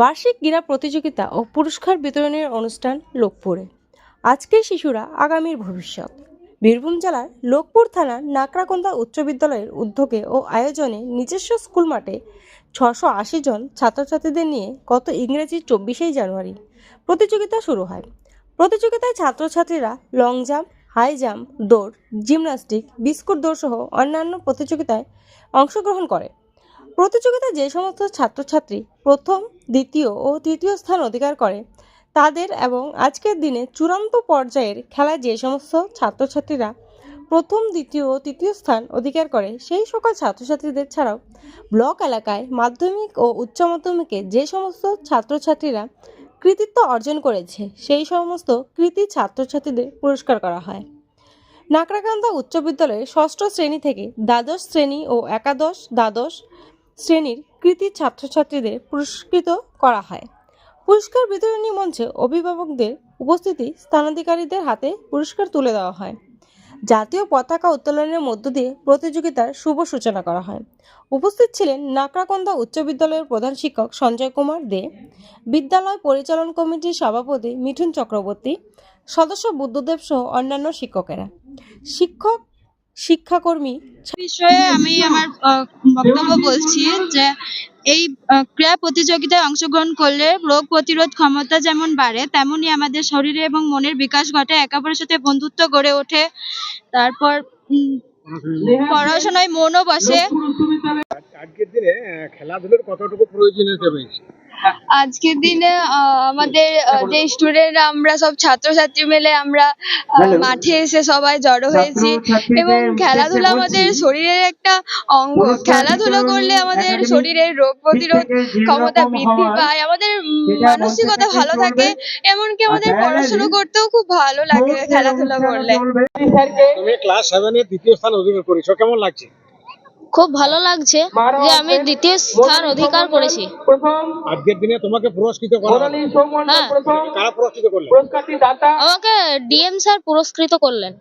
বার্ষিক ক্রীড়া প্রতিযোগিতা ও পুরস্কার বিতরণের অনুষ্ঠান লোকপুরে। আজকের শিশুরা আগামীর ভবিষ্যৎ। বীরভূম জেলার লোকপুর থানার নাকরাকন্দা উচ্চ বিদ্যালয়ের উদ্যোগে ও আয়োজনে নিজস্ব স্কুল মাঠে ছশো আশি জন ছাত্রছাত্রীদের নিয়ে গত ইংরেজি চব্বিশেই জানুয়ারি প্রতিযোগিতা শুরু হয়। প্রতিযোগিতায় ছাত্রছাত্রীরা লং জাম্প, হাই জাম্প, দৌড় জিমন্যাস্টিক বিস্কুট দৌড় সহ অন্যান্য প্রতিযোগিতায় অংশগ্রহণ করে। প্রতিযোগিতায় যে সমস্ত ছাত্রছাত্রী প্রথম, দ্বিতীয় ও তৃতীয় স্থান অধিকার করে, তাদের এবং আজকের দিনে চূড়ান্ত পর্যায়ের খেলায় যে সমস্ত ছাত্রছাত্রীরা প্রথম, দ্বিতীয় ও তৃতীয় স্থান অধিকার করে, সেই সকল ছাত্রছাত্রীদের ছাড়াও ব্লক এলাকায় মাধ্যমিক ও উচ্চ মাধ্যমিকে যে সমস্ত ছাত্রছাত্রীরা কৃতিত্ব অর্জন করেছে, সেই সমস্ত কৃতি ছাত্রছাত্রীদের পুরস্কার করা হয়। নাকরাকান্দা উচ্চ বিদ্যালয়ের ষষ্ঠ শ্রেণি থেকে দ্বাদশ শ্রেণি ও একাদশ, দ্বাদশ শ্রেণির কৃতি ছাত্রছাত্রীদের পুরস্কৃত করা হয়। পুরস্কার বিতরণী মঞ্চে অভিভাবকদের উপস্থিতি স্থানাধিকারীদের হাতে পুরস্কার তুলে দেওয়া হয়। জাতীয় পতাকা উত্তোলনের মধ্য দিয়ে প্রতিযোগিতার শুভ সূচনা করা হয়। উপস্থিত ছিলেন নাকরাকন্দা উচ্চ বিদ্যালয়ের প্রধান শিক্ষক সঞ্জয় কুমার দে, বিদ্যালয় পরিচালন কমিটির সভাপতি মিঠুন চক্রবর্তী, সদস্য বুদ্ধদেব সহ অন্যান্য শিক্ষকেরা। শিক্ষক শিক্ষাকর্মী? বিষয়ে আমি আমার বক্তব্য বলছি যে এই ক্রীড়া প্রতিযোগিতায় অংশগ্রহণ করলে রোগ প্রতিরোধ ক্ষমতা যেমন বাড়ে তেমনি আমাদের শরীরে এবং মনের বিকাশ ঘটে একে অপরের সাথে বন্ধুত্ব গড়ে ওঠে। তারপর উম, পড়াশোনায় মনও বসে। আজকের দিনে খেলাধুলার কতটুকু প্রয়োজনীয়তা রয়েছে আজকের দিনে আহ, আমাদের যে স্টুডেন্টরা আমরা সব ছাত্রছাত্রী মিলে আমরা মাঠে এসে সবাই জড়ো হয়েছি এবং খেলাধুলা আমাদের শরীরের একটা অঙ্গ। খেলাধুলা করলে আমাদের শরীরের রোগ প্রতিরোধ ক্ষমতা বৃদ্ধি পায় আমাদের মানসিকতা ভালো থাকে এমনকি আমাদের পড়াশোনা করতেও খুব ভালো লাগে খেলাধুলা করলে। তুমি ক্লাস সেভেনের দ্বিতীয় স্থান অধিকার করেছ কেমন লাগছে? খুব ভালো লাগছে যে আমি দ্বিতীয় স্থান অধিকার করেছি। আজকের দিনে তোমাকে পুরস্কৃত করা। হ্যাঁ। কারা পুরস্কৃত করলে? আমাকে ডিএম স্যার পুরস্কৃত করলেন।